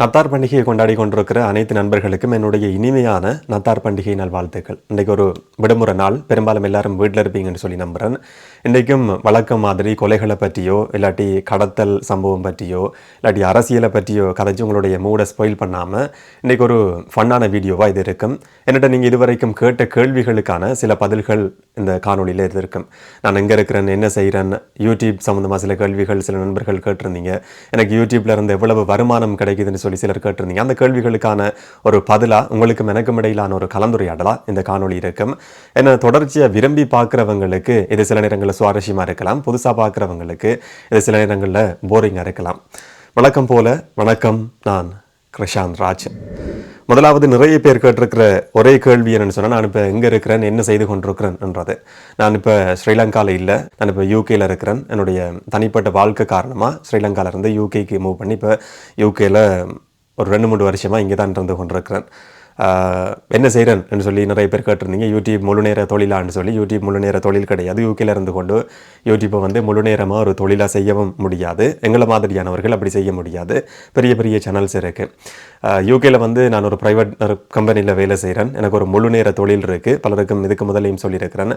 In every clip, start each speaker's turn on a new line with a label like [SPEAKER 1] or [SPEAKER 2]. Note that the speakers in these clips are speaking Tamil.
[SPEAKER 1] நத்தார் பண்டிகையை கொண்டாடி கொண்டிருக்கிற அனைத்து நண்பர்களுக்கும் என்னுடைய இனிமையான நத்தார் பண்டிகை நல்வாழ்த்துக்கள். இன்றைக்கு ஒரு விடுமுறை நாள். பெரும்பாலும் எல்லாரும் வீட்டில் இருப்பீங்கன்னு சொல்லி நம்புகிறேன் இன்றைக்கும் வழக்கம் மாதிரி கொலைகளை பற்றியோ இல்லாட்டி கடத்தல் சம்பவம் பற்றியோ இல்லாட்டி அரசியலை பற்றியோ கதைச்சு உங்களுடைய மூடை ஸ்பாயில் பண்ணாமல் இன்றைக்கு ஒரு ஃபன்னான வீடியோவாக இது இருக்கும். என்னட்ட நீங்கள் இதுவரைக்கும் கேட்ட கேள்விகளுக்கான சில பதில்கள் இந்த காணொலியில் இது இருக்கும். நான் எங்கே இருக்கிறேன் என்ன செய்கிறேன் யூடியூப் சம்மந்தமாக சில கேள்விகள் சில நண்பர்கள் கேட்டிருந்தீங்க. எனக்கு யூடியூப்பில் இருந்து எவ்வளவு வருமானம் கிடைக்குதுன்னு சொல்லி சிலர் கேட்டிருந்தீங்க. அந்த கேள்விகளுக்கான ஒரு பதிலாக உங்களுக்கும் எனக்கும் இடையிலான ஒரு கலந்துரையாடலாக இந்த காணொளி இருக்கும். என்ன தொடர்ச்சியாக விரும்பி பார்க்குறவங்களுக்கு இது சில நேரங்களில் சுவாரஸ்யமாக இருக்கலாம். புதுசாக பார்க்குறவங்களுக்கு இது சில நேரங்களில் போரிங்காக இருக்கலாம். வணக்கம் போல வணக்கம் நான் கிருஷாந்த் ராஜ். முதலாவது நிறைய பேர் கேட்டிருக்கிற ஒரே கேள்வி என்னென்னு சொன்னால் நான் இப்போ எங்கே இருக்கிறேன் என்ன செய்து கொண்டிருக்கிறேன்ன்றது. நான் இப்போ ஸ்ரீலங்காவில் இல்லை நான் இப்போ யூகேயில் இருக்கிறேன். என்னுடைய தனிப்பட்ட வாழ்க்கை காரணமாக ஸ்ரீலங்காவிலேருந்து யூகேக்கு மூவ் பண்ணி இப்போ யூகேயில் ஒரு ரெண்டு மூணு வருஷமாக இங்கே தான் இருந்து கொண்டிருக்கிறேன். என்ன செய்கிறேன் சொல்லி நிறைய பேர் கேட்டிருந்தீங்க. யூடியூப் முழு நேர தொழிலான்னு சொல்லி யூடியூப் முழு நேர தொழில் கிடையாது. யூகேல இருந்து கொண்டு யூடியூப்பை வந்து முழு நேரமாக ஒரு தொழிலாக செய்யவும் முடியாது. எங்களை மாதிரியானவர்கள் அப்படி செய்ய முடியாது. பெரிய பெரிய சேனல்ஸ் இருக்குது யூகேல வந்து நான் ஒரு ப்ரைவேட் கம்பெனியில் வேலை செய்கிறேன் எனக்கு ஒரு முழு நேர தொழில் இருக்குது பலருக்கும் இதுக்கு முதலையும் சொல்லியிருக்கிறேன்.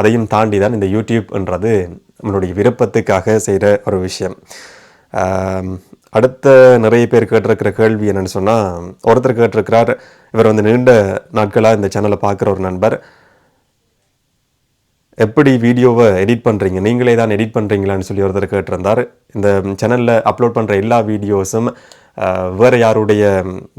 [SPEAKER 1] அதையும் தாண்டி தான் இந்த யூடியூப்ன்றது நம்மளுடைய விருப்பத்துக்காக செய்கிற ஒரு விஷயம். அடுத்த நிறைய பேர் கேட்டிருக்கிற கேள்வி என்னென்னு சொன்னால் ஒருத்தர் கேட்டிருக்கிறார் இவர் வந்து நீண்ட நாட்களாக இந்த சேனலை பார்க்குற ஒரு நண்பர். எப்படி வீடியோவை எடிட் பண்ணுறீங்க நீங்களே தான் எடிட் பண்ணுறீங்களான்னு சொல்லி ஒருத்தர் கேட்டிருந்தார். இந்த சேனலில் அப்லோட் பண்ணுற எல்லா வீடியோஸும் வேறு யாருடைய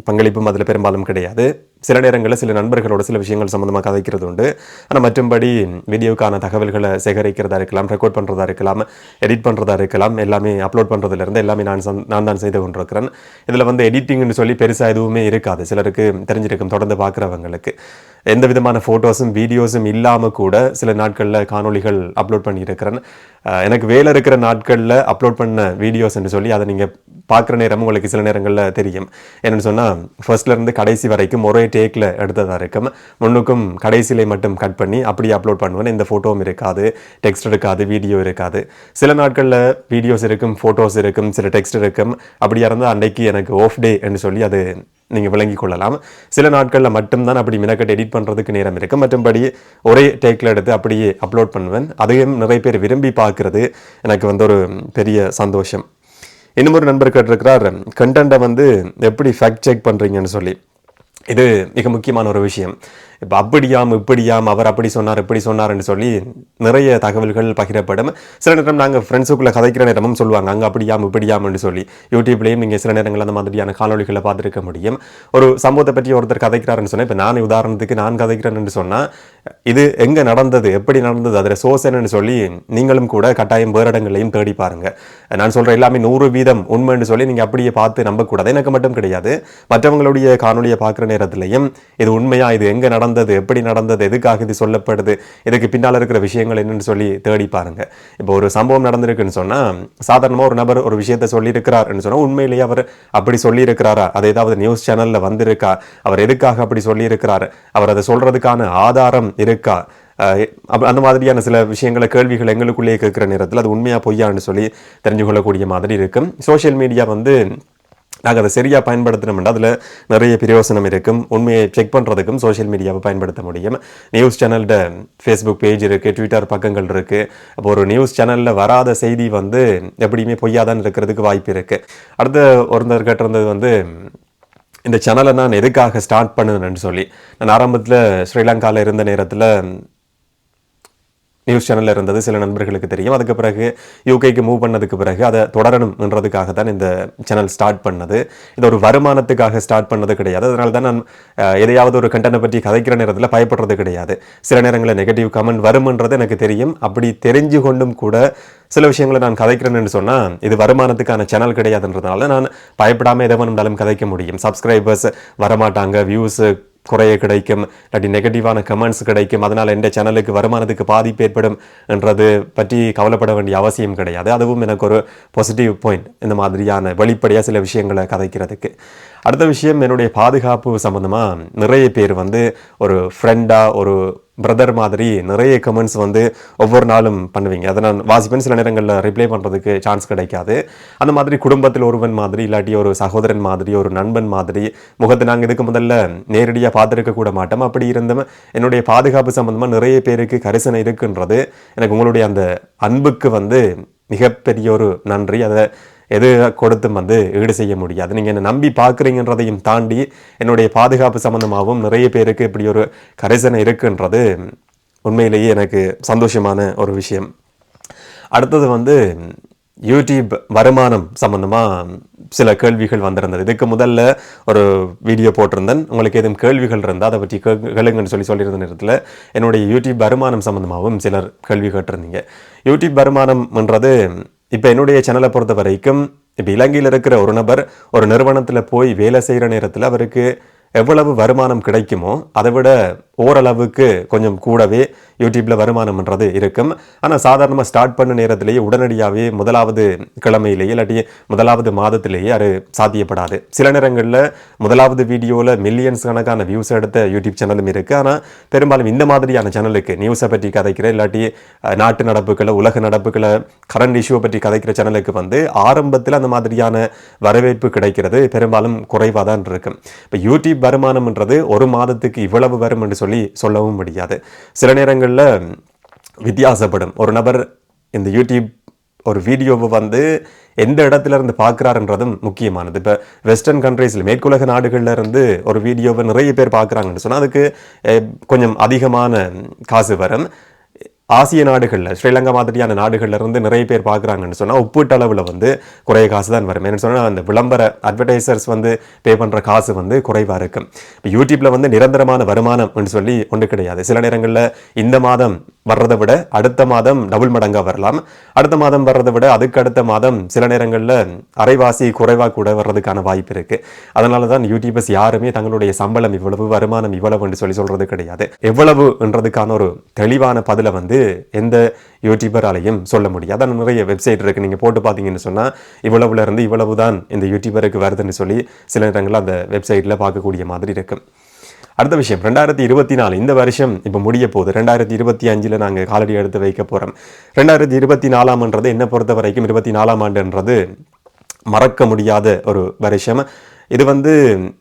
[SPEAKER 1] பங்களிப்பும் அதில் பெரும்பாலும் கிடையாது. சில நேரங்களில் சில நண்பர்களோட சில விஷயங்கள் சம்மந்தமாக கதைக்கிறது உண்டு. ஆனால் மற்றும்படி வீடியோக்கான தகவல்களை சேகரிக்கிறதா இருக்கலாம் ரெக்கார்ட் பண்ணுறதா இருக்கலாம் எடிட் பண்ணுறதா இருக்கலாம் எல்லாமே அப்லோட் பண்ணுறதுலேருந்து எல்லாமே நான் சந்- நான் தான் செய்து கொண்டிருக்கிறேன். இதில் வந்து எடிட்டிங்னு சொல்லி பெருசாக எதுவுமே இருக்காது. சிலருக்கு தெரிஞ்சிருக்கும் தொடர்ந்து பார்க்குறவங்களுக்கு. எந்த விதமான ஃபோட்டோஸும் வீடியோஸும் இல்லாமல் கூட சில நாட்களில் காணொளிகள் அப்லோட் பண்ணியிருக்கிறேன். எனக்கு வேலை இருக்கிற நாட்களில் அப்லோட் பண்ண வீடியோஸ் என்று சொல்லி அதை நீங்கள் பார்க்குற நேரம் உங்களுக்கு சில நேரங்களில் தெரியும். என்னென்னு சொன்னால் ஃபர்ஸ்ட்லேருந்து கடைசி வரைக்கும் ஒரே டேக்கில் எடுத்ததாக இருக்கும். முன்னுக்கும் கடைசியிலே மட்டும் கட் பண்ணி அப்படியே அப்லோட் பண்ணுவேன். இந்த ஃபோட்டோவும் இருக்காது டெக்ஸ்ட் இருக்காது வீடியோ இருக்காது. சில நாட்களில் வீடியோஸ் இருக்கும் ஃபோட்டோஸ் இருக்கும் சில டெக்ஸ்ட் இருக்கும். அப்படியா இருந்தால் அன்னைக்கு எனக்கு ஆஃப் டே என்று சொல்லி அது நீங்கள் விளங்கி கொள்ளலாம். சில நாட்களில் மட்டும்தான் அப்படி மினக்கட் எடிட் பண்ணுறதுக்கு நேரம் இருக்குது மற்றும்படி ஒரே டேக்கில் எடுத்து அப்படியே அப்லோட் பண்ணுவேன். அதையும் நிறைய பேர் விரும்பி பார்க்குறது எனக்கு வந்து ஒரு பெரிய சந்தோஷம். இன்னும் ஒரு நண்பர் கேட்டிருக்கிறார் கண்டென்ட்டை வந்து எப்படி ஃபேக்ட் செக் பண்ணுறீங்கன்னு சொல்லி. இது மிக முக்கியமான ஒரு விஷயம். இப்போ அப்படியாம் இப்படியாம் அவர் அப்படி சொன்னார் இப்படி சொன்னார்னு சொல்லி நிறைய தகவல்கள் பகிரப்படும். சில நேரம் நாங்கள் ஃப்ரெண்ட்ஸுக்குள்ளே கதைக்கிற நேரமும் சொல்லுவாங்க அங்கே அப்படியாம் இப்படியாம்னு சொல்லி. யூடியூப்லேயும் நீங்கள் சில நேரங்கள் அந்த மாதிரியான காணொளிகளை பார்த்துருக்க முடியும். ஒரு சம்பவத்தை பற்றி ஒருத்தர் கதைக்கிறாருன்னு சொன்னால் இப்போ நான் உதாரணத்துக்கு நான் கதைக்கிறேன்னு சொன்னால் இது எங்கே நடந்தது எப்படி நடந்தது அதில் சோர்ஸ் என்னன்னு சொல்லி நீங்களும் கூட கட்டாயம் வேறு இடங்களையும் தேடி பாருங்க. நான் சொல்கிற எல்லாமே நூறு வீதம் உண்மைன்னு சொல்லி நீங்கள் அப்படியே பார்த்து நம்பக்கூடாது. எனக்கு மட்டும் கிடையாது. மற்றவங்களுடைய காணொளியை பார்க்குற நேரத்திலையும் இது உண்மையா இது எங்கே நடந்தது எப்படி நடந்தது எதுக்காக இது சொல்லப்படுது இதுக்கு பின்னால் இருக்கிற விஷயங்கள் என்னன்னு சொல்லி தேடி பாருங்க. இப்போ ஒரு சம்பவம் நடந்திருக்குன்னு சொன்னால் சாதாரணமாக ஒரு நபர் ஒரு விஷயத்தை சொல்லியிருக்கிறாருன்னு சொன்னால் உண்மையிலேயே அவர் அப்படி சொல்லியிருக்கிறாரா? அது ஏதாவது நியூஸ் சேனலில் வந்திருக்கா? அவர் எதுக்காக அப்படி சொல்லியிருக்கிறாரு? அவர் அதை சொல்றதுக்கான ஆதாரம் இருக்கா? அந்த மாதிரியான சில விஷயங்களை கேள்விகள் எங்களுக்குள்ளேயே கேட்குற நேரத்தில் அது உண்மையாக பொய்யான்னு சொல்லி தெரிஞ்சு கொள்ளக்கூடிய மாதிரி இருக்கும் சோஷியல் மீடியா வந்து நாங்கள் அதை சரியாக பயன்படுத்தினோம்னா அதில் நிறைய பிரயோசனம் இருக்கும். உண்மையை செக் பண்ணுறதுக்கும் சோஷியல் மீடியாவை பயன்படுத்த முடியும். நியூஸ் சேனல்கிட்ட ஃபேஸ்புக் பேஜ் இருக்குது ட்விட்டர் பக்கங்கள் இருக்குது அப்போ ஒரு நியூஸ் சேனலில் வராத செய்தி வந்து எப்படியுமே பொய்யாதான் இருக்கிறதுக்கு வாய்ப்பு இருக்குது அடுத்த ஒருத்தர் கேட்டிருந்தது வந்து இந்த சேனலை நான் எதுக்காக ஸ்டார்ட் பண்ணுனேன்னு சொல்லி. நான் ஆரம்பத்தில் ஸ்ரீலங்காவில் இருந்த நேரத்தில் நியூஸ் சேனலில் இருந்தது சில நண்பர்களுக்கு தெரியும். அதுக்கு பிறகு யூகேக்கு மூவ் பண்ணதுக்கு பிறகு அதை தொடரணும்ன்றதுக்காக தான் இந்த சேனல் ஸ்டார்ட் பண்ணது. இது ஒரு வருமானத்துக்காக ஸ்டார்ட் பண்ணது கிடையாது. அதனால தான் நான் எதையாவது ஒரு கண்டனை பற்றி கதைக்கிற நேரத்தில் பயப்படுறது கிடையாது. சில நேரங்களில் நெகட்டிவ் கமெண்ட் வரும்ன்றது எனக்கு தெரியும். அப்படி தெரிஞ்சு கொண்டும் கூட சில விஷயங்களை நான் கதைக்கிறேன்னு சொன்னால் இது வருமானத்துக்கான சேனல் கிடையாதுன்றதுனால நான் பயப்படாமல் எதை வேணும்னாலும் கதைக்க முடியும். சப்ஸ்கிரைபர்ஸ் வரமாட்டாங்க வியூஸு குறைய கிடைக்கும் இல்லாட்டி நெகட்டிவான கமெண்ட்ஸ் கிடைக்கும். அதனால் எந்த சேனலுக்கு வருமானத்துக்கு பாதிப்பு ஏற்படும் என்றது பற்றி கவலைப்பட வேண்டிய அவசியம் கிடையாது. அதுவும் எனக்கு ஒரு பாசிட்டிவ் பாயிண்ட் இந்த மாதிரியான வெளிப்படையாக சில விஷயங்களை கதைக்கிறதுக்கு. அடுத்த விஷயம் என்னுடைய பாதுகாப்பு சம்மந்தமாக நிறைய பேர் வந்து ஒரு ஃப்ரெண்டாக ஒரு பிரதர் மாதிரி நிறைய கமெண்ட்ஸ் வந்து ஒவ்வொரு நாளும் பண்ணுவீங்க. அதை நான் வாசிப்பேன். சில நேரங்களில் ரிப்ளை பண்ணுறதுக்கு சான்ஸ் கிடைக்காது. அந்த மாதிரி குடும்பத்தில் ஒருவன் மாதிரி இல்லாட்டி ஒரு சகோதரன் மாதிரி ஒரு நண்பன் மாதிரி முகத்தை நாங்கள் இதுக்கு முதல்ல நேரடியாக பார்த்துருக்க கூட மாட்டோம். அப்படி இருந்தும் என்னுடைய பாதுகாப்பு சம்மந்தமாக நிறைய பேருக்கு கரிசனை இருக்குன்றது எனக்கு உங்களுடைய அந்த அன்புக்கு வந்து மிகப்பெரிய ஒரு நன்றி. அதை எது கொடுத்தும் வந்து ஈடு செய்ய முடியாது. நீங்கள் என்னை நம்பி பார்க்குறீங்கன்றதையும் தாண்டி என்னுடைய பாதுகாப்பு சம்மந்தமாகவும் நிறைய பேருக்கு இப்படி ஒரு கரிசனை இருக்குன்றது உண்மையிலேயே எனக்கு சந்தோஷமான ஒரு விஷயம். அடுத்தது வந்து யூடியூப் வருமானம் சம்மந்தமாக சில கேள்விகள் வந்திருந்தது. இதுக்கு முதல்ல ஒரு வீடியோ போட்டிருந்தேன். உங்களுக்கு எதுவும் கேள்விகள் இருந்தால் அதை பற்றி கேளுங்கன்னு சொல்லி சொல்லியிருந்த நேரத்தில் என்னுடைய யூடியூப் வருமானம் சம்மந்தமாகவும் சிலர் கேள்வி கேட்டிருந்தீங்க. யூடியூப் வருமானம்ன்றது இப்போ என்னுடைய சேனலை பொறுத்த வரைக்கும் இப்போ இலங்கையில் இருக்கிற ஒரு நபர் ஒரு நிறுவனத்தில் போய் வேலை செய்கிற நேரத்தில் அவருக்கு எவ்வளவு வருமானம் கிடைக்குமோ அதை விட ஓரளவுக்கு கொஞ்சம் கூடவே யூடியூப்பில் வருமானம்ன்றது இருக்கும். ஆனால் சாதாரணமாக ஸ்டார்ட் பண்ண நேரத்திலேயே உடனடியாகவே முதலாவது கிழமையிலேயே இல்லாட்டி முதலாவது மாதத்திலேயே அது சாத்தியப்படாது. சில நேரங்களில் முதலாவது வீடியோவில் மில்லியன்ஸ் கணக்கான வியூஸ் எடுத்த யூடியூப் சேனலும் இருக்குது ஆனால் பெரும்பாலும் இந்த மாதிரியான சேனலுக்கு நியூஸை பற்றி கதைக்கிற இல்லாட்டி நாட்டு நடப்புகளை உலக நடப்புகளை கரண்ட் இஷ்யூவை பற்றி கதைக்கிற சேனலுக்கு வந்து ஆரம்பத்தில் அந்த மாதிரியான வரவேற்பு கிடைக்கிறது பெரும்பாலும் குறைவாக தான் இருக்கும். இப்போ யூடியூப் வருமானம்ன்றது ஒரு மாதத்துக்கு இவ்வளவு வரும் என்று சொல்லி சொல்லவும் முடியாது. சில நேரங்களில் வித்தியாசப்படும். ஒரு நபர் இந்த யூடியூப் ஒரு வீடியோவை வந்து எந்த இடத்துல இருந்து பார்க்குறாருன்றதும் முக்கியமானது. இப்போ வெஸ்டர்ன் கண்ட்ரீஸில் மேற்குலக நாடுகளில் இருந்து ஒரு வீடியோவை நிறைய பேர் பார்க்குறாங்கன்னு சொன்னால் அதுக்கு கொஞ்சம் அதிகமான காசு வரும். ஆசிய நாடுகளில் ஸ்ரீலங்கா மாதிரியான நாடுகளில் இருந்து நிறைய பேர் பார்க்குறாங்கன்னு சொன்னால் ஒப்பீட்டளவில் வந்து குறைய காசு தான் வரும். என்னென்னு சொன்னால் அந்த விளம்பர அட்வர்டைசர்ஸ் வந்து பே பண்ணுற காசு வந்து குறைவாக இருக்கும் இப்போ யூடியூப்பில் வந்து நிரந்தரமான வருமானம்னு சொல்லி ஒன்று கிடையாது. சில நேரங்களில் இந்த மாதம் வர்றதை விட அடுத்த மாதம் டபுள் மடங்காக வரலாம். அடுத்த மாதம் வர்றதை விட அதுக்கு அடுத்த மாதம் சில நேரங்களில் அரைவாசி குறைவாக கூட வர்றதுக்கான வாய்ப்பு இருக்குது அதனால தான் யூடியூபர்ஸ் யாருமே தங்களுடைய சம்பளம் இவ்வளவு வருமானம் இவ்வளவுன்னு சொல்லி சொல்கிறது கிடையாது. எவ்வளவுன்றதுக்கான ஒரு தெளிவான பதிலை வந்து எந்த யூடியூபராலையும் சொல்ல முடியாது. அதான் நிறைய வெப்சைட் இருக்கு. நீங்கள் போட்டு பார்த்தீங்கன்னு சொன்னால் இவ்வளவுல இருந்து இவ்வளவு தான் இந்த யூடியூபருக்கு வருதுன்னு சொல்லி சில நேரங்களில் அந்த வெப்சைட்ல பார்க்கக்கூடிய மாதிரி இருக்கும் அடுத்த விஷயம் ரெண்டாயிரத்தி இருபத்தி நாலு இந்த வருஷம் இப்போ முடிய போகுது. ரெண்டாயிரத்தி இருபத்தி அஞ்சில் நாங்கள் காலடி எடுத்து வைக்க போகிறோம் ரெண்டாயிரத்தி இருபத்தி நாலாம்ன்றது என்னை பொறுத்த வரைக்கும் இருபத்தி நாலாம் ஆண்டுன்றது மறக்க முடியாத ஒரு வருஷம். இது வந்து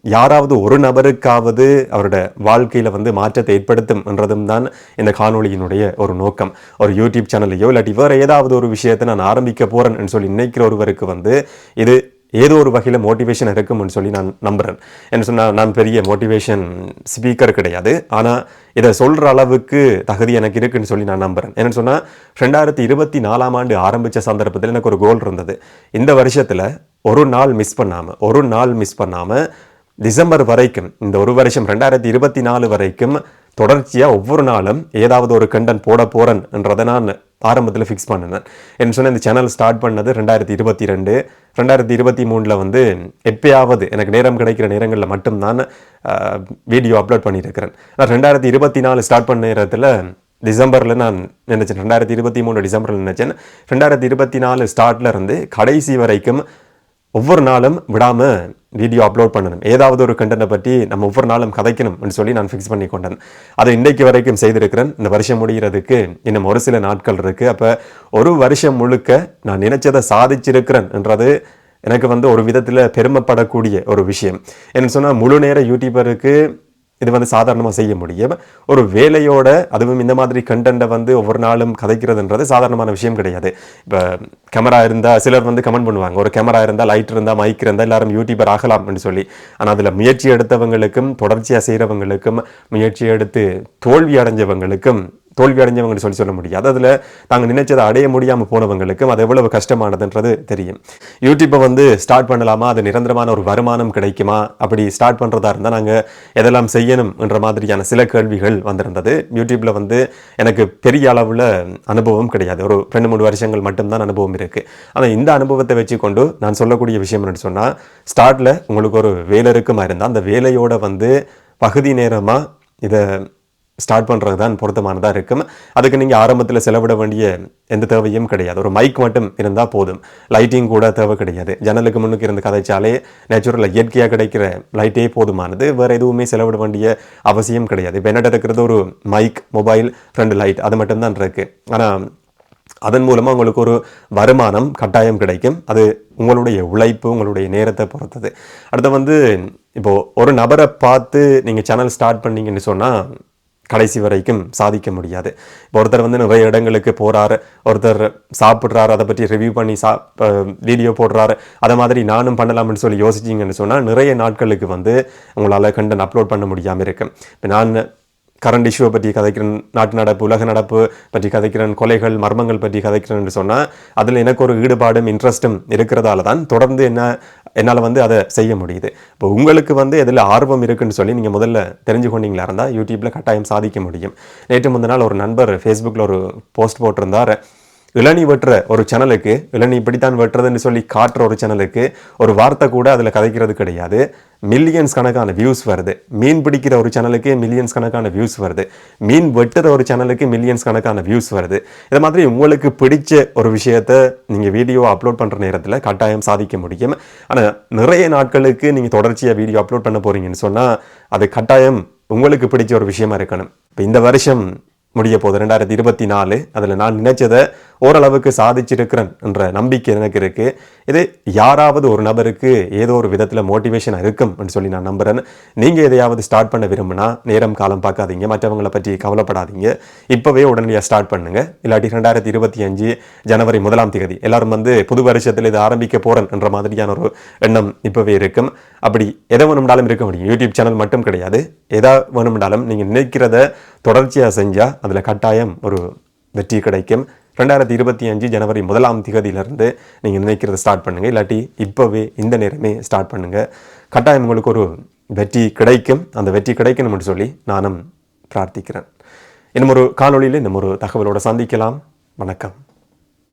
[SPEAKER 1] யாராவது ஒரு நபருக்காவது அவரோட வாழ்க்கையில் வந்து மாற்றத்தை ஏற்படுத்தும் என்றதும் தான் இந்த காணொளியினுடைய ஒரு நோக்கம். ஒரு யூடியூப் சேனலையோ இல்லாட்டி வேறு ஏதாவது ஒரு விஷயத்தை நான் ஆரம்பிக்க போகிறேன்னு சொல்லி நினைக்கிற ஒருவருக்கு வந்து இது ஏதோ ஒரு வகையில் மோட்டிவேஷன் இருக்கும்னு சொல்லி நான் நம்புறேன். என்ன சொன்னால் நான் பெரிய மோட்டிவேஷன் ஸ்பீக்கர் கிடையாது. ஆனால் இதை சொல்கிற அளவுக்கு தகுதி எனக்கு இருக்குன்னு சொல்லி நான் நம்புகிறேன் என்னென்னு சொன்னால் ரெண்டாயிரத்தி இருபத்தி நாலாம் ஆண்டு ஆரம்பித்த சந்தர்ப்பத்தில் எனக்கு ஒரு கோல் இருந்தது. இந்த வருஷத்தில் ஒரு நாள் மிஸ் பண்ணாமல் ஒரு நாள் மிஸ் பண்ணாமல் டிசம்பர் வரைக்கும் இந்த ஒரு வருஷம் ரெண்டாயிரத்தி இருபத்தி நாலு வரைக்கும் தொடர்ச்சியாக ஒவ்வொரு நாளும் ஏதாவது ஒரு கண்டென்ட் போட போகிறேன்ன்றதை நான் ஆரம்பத்தில் ஃபிக்ஸ் பண்ணினேன். என்ன சொன்னேன் இந்த சேனல் ஸ்டார்ட் பண்ணது ரெண்டாயிரத்தி இருபத்தி ரெண்டு. ரெண்டாயிரத்தி இருபத்தி மூணில் வந்து எப்பயாவது எனக்கு நேரம் கிடைக்கிற நேரங்களில் மட்டும்தான் வீடியோ அப்லோட் பண்ணியிருக்கிறேன். நான் ரெண்டாயிரத்தி இருபத்தி நாலு ஸ்டார்ட் பண்ண நேரத்தில் டிசம்பரில் நான் நினச்சேன். ரெண்டாயிரத்தி இருபத்தி மூணு டிசம்பரில் நினச்சேன். ரெண்டாயிரத்தி இருபத்தி நாலு ஸ்டார்ட்லேருந்து கடைசி வரைக்கும் ஒவ்வொரு நாளும் விடாமல் வீடியோ அப்லோட் பண்ணணும். ஏதாவது ஒரு கண்டென்ட்டை பற்றி நம்ம ஒவ்வொரு நாளும் கதைக்கணும்னு சொல்லி நான் ஃபிக்ஸ் பண்ணி கொண்டேன். அதை இன்றைக்கு வரைக்கும் செய்திருக்கிறேன். இந்த வருஷம் முடிகிறதுக்கு இன்னும் ஒரு சில நாட்கள் இருக்குது அப்போ ஒரு வருஷம் முழுக்க நான் நினைச்சதை சாதிச்சிருக்கிறேன் என்றது எனக்கு வந்து ஒரு விதத்தில் பெருமைப்படக்கூடிய ஒரு விஷயம். என்ன சொன்னால் முழு நேர யூடியூபருக்கு இது வந்து சாதாரணமாக செய்ய முடியும். ஒரு வேலையோட அதுவும் இந்த மாதிரி கண்டென்ட்டை வந்து ஒவ்வொரு நாளும் கதைக்கிறதுன்றது சாதாரணமான விஷயம் கிடையாது. இப்போ கேமரா இருந்தால் சிலர் வந்து கமெண்ட் பண்ணுவாங்க. ஒரு கேமரா இருந்தால் லைட் இருந்தால் மைக் இருந்தால் எல்லாரும் யூடியூபர் ஆகலாம்னு சொல்லி. ஆனால் அதில் முயற்சி எடுத்தவங்களுக்கும் தொடர்ச்சியாக செய்கிறவங்களுக்கும் முயற்சி எடுத்து தோல்வி அடைஞ்சவங்களுக்கும் தோல்வி அடைஞ்சவங்கன்னு சொல்லி சொல்ல முடியாது அதில் தாங்கள் நினைச்சதை அடைய முடியாமல் போனவங்களுக்கும் அது எவ்வளவு கஷ்டமானதுன்றது தெரியும். யூடியூப்பை வந்து ஸ்டார்ட் பண்ணலாமா? அது நிரந்தரமான ஒரு வருமானம் கிடைக்குமா? அப்படி ஸ்டார்ட் பண்ணுறதா இருந்தால் நாங்கள் எதெல்லாம் செய்யணும் என்ற மாதிரியான சில கேள்விகள் வந்திருந்தது. யூடியூப்பில் வந்து எனக்கு பெரிய அளவில் அனுபவம் கிடையாது. ஒரு ரெண்டு மூணு வருஷங்கள் மட்டும்தான் அனுபவம் இருக்குது ஆனால் இந்த அனுபவத்தை வச்சுக்கொண்டு நான் சொல்லக்கூடிய விஷயம் என்னென்னு சொன்னால் ஸ்டார்ட்டில் உங்களுக்கு ஒரு வேலை இருக்குமா இருந்தால் அந்த வேலையோட வந்து பகுதி நேரமாக இதை ஸ்டார்ட் பண்ணுறது தான் பொருத்தமானதாக இருக்கும். அதுக்கு நீங்கள் ஆரம்பத்தில் செலவிட வேண்டிய எந்த தேவையும் கிடையாது. ஒரு மைக் மட்டும் இருந்தால் போதும். லைட்டிங் கூட தேவை கிடையாது. ஜன்னலுக்கு முன்னுக்கு இருந்து கதைச்சாலே நேச்சுரலாக இயற்கையாக கிடைக்கிற லைட்டே போதுமானது. வேறு எதுவுமே செலவிட வேண்டிய அவசியம் கிடையாது. இப்போ என்னட்ட இருக்கிறது ஒரு மைக் மொபைல் ரெண்டு லைட் அது மட்டும்தான் இருக்குது ஆனால் அதன் மூலமாக உங்களுக்கு ஒரு வருமானம் கட்டாயம் கிடைக்கும். அது உங்களுடைய உழைப்பு உங்களுடைய நேரத்தை பொறுத்தது. அடுத்து வந்து இப்போது ஒரு நபரை பார்த்து நீங்கள் சேனல் ஸ்டார்ட் பண்ணீங்கன்னு சொன்னால் கடைசி வரைக்கும் சாதிக்க முடியாது. இப்போ ஒருத்தர் வந்து நிறைய இடங்களுக்கு போகிறாரு ஒருத்தர் சாப்பிட்றாரு அதை பற்றி ரிவ்யூ பண்ணி சா வீடியோ போடுறாரு. அதை மாதிரி நானும் பண்ணலாம்னு சொல்லி யோசிச்சிங்கன்னு சொன்னால் நிறைய நாட்களுக்கு வந்து உங்களால் கண்டன் அப்லோட் பண்ண முடியாமல் இருக்கும் இப்போ நான் கரண்ட் இஷ்யூவை பற்றி கதைக்கிறேன் நாட்டு நடப்பு உலக நடப்பு பற்றி கதைக்கிறேன் கொலைகள் மர்மங்கள் பற்றி கதைக்கிறேன்னு சொன்னால் அதில் எனக்கு ஒரு ஈடுபாடும் இன்ட்ரெஸ்ட்டும் இருக்கிறதால தான் தொடர்ந்து என்ன என்னால் வந்து அதை செய்ய முடியுது. இப்போ உங்களுக்கு வந்து எதில் ஆர்வம் இருக்குன்னு சொல்லி நீங்கள் முதல்ல தெரிஞ்சு கொண்டீங்களா இருந்தால் யூடியூப்பில் கட்டாயம் சாதிக்க முடியும். நேற்று முந்தினால் ஒரு நண்பர் ஃபேஸ்புக்கில் ஒரு போஸ்ட் போட்டிருந்தார். இளநி வெட்டுற ஒரு சேனலுக்கு இளநி இப்படித்தான் வெட்டுறதுன்னு சொல்லி காட்டுற ஒரு சேனலுக்கு ஒரு வார்த்தை கூட அதில் கதைக்கிறது கிடையாது. மில்லியன்ஸ் கணக்கான வியூஸ் வருது. மீன் பிடிக்கிற ஒரு சேனலுக்கு மில்லியன்ஸ் கணக்கான வியூஸ் வருது. மீன் வெட்டுற ஒரு சேனலுக்கு மில்லியன்ஸ் கணக்கான வியூஸ் வருது. இது மாதிரி உங்களுக்கு பிடிச்ச ஒரு விஷயத்த நீங்கள் வீடியோ அப்லோட் பண்ணுற நேரத்தில் கட்டாயம் சாதிக்க முடியும். ஆனால் நிறைய நாட்களுக்கு நீங்கள் தொடர்ச்சியாக வீடியோ அப்லோட் பண்ண போகிறீங்கன்னு சொன்னால் அது கட்டாயம் உங்களுக்கு பிடிச்ச ஒரு விஷயமா இருக்கணும். இப்போ இந்த வருஷம் முடிய போகுது. ரெண்டாயிரத்தி இருபத்தி நாலு அதில் நான் நினைச்சதை ஓரளவுக்கு சாதிச்சிருக்கிறேன் என்ற நம்பிக்கை எனக்கு இருக்குது இது யாராவது ஒரு நபருக்கு ஏதோ ஒரு விதத்தில் மோட்டிவேஷன் இருக்கும் சொல்லி நான் நம்புகிறேன் நீங்கள் எதையாவது ஸ்டார்ட் பண்ண விரும்பினா நேரம் காலம் பார்க்காதீங்க. மற்றவங்களை பற்றி கவலைப்படாதீங்க. இப்போவே உடனடியாக ஸ்டார்ட் பண்ணுங்க. இல்லாட்டி ரெண்டாயிரத்தி இருபத்தி அஞ்சு ஜனவரி முதலாம் தேதி எல்லாரும் வந்து புது வருஷத்தில் இது ஆரம்பிக்க போகிறேன் என்ற மாதிரியான ஒரு எண்ணம் இப்போவே இருக்கும். அப்படி எதை வேணும்னாலும் இருக்க முடியும். யூடியூப் சேனல் மட்டும் கிடையாது. எதா வேணும்னாலும் நீங்கள் நினைக்கிறத தொடர்ச்சியாக செஞ்சால் அதில் கட்டாயம் ஒரு வெற்றி கிடைக்கும். ரெண்டாயிரத்தி இருபத்தி அஞ்சு ஜனவரி முதலாம் திகதியிலிருந்து நீங்கள் நினைக்கிறத ஸ்டார்ட் பண்ணுங்கள் இல்லாட்டி இப்போவே இந்த நேரமே ஸ்டார்ட் பண்ணுங்கள் கட்டாயம் உங்களுக்கு ஒரு வெற்றி கிடைக்கும். அந்த வெற்றி கிடைக்கணும்னு சொல்லி நானும் பிரார்த்திக்கிறேன். இன்னும் ஒரு காணொலியில் இன்னும் ஒரு தகவலோடு சந்திக்கலாம். வணக்கம்.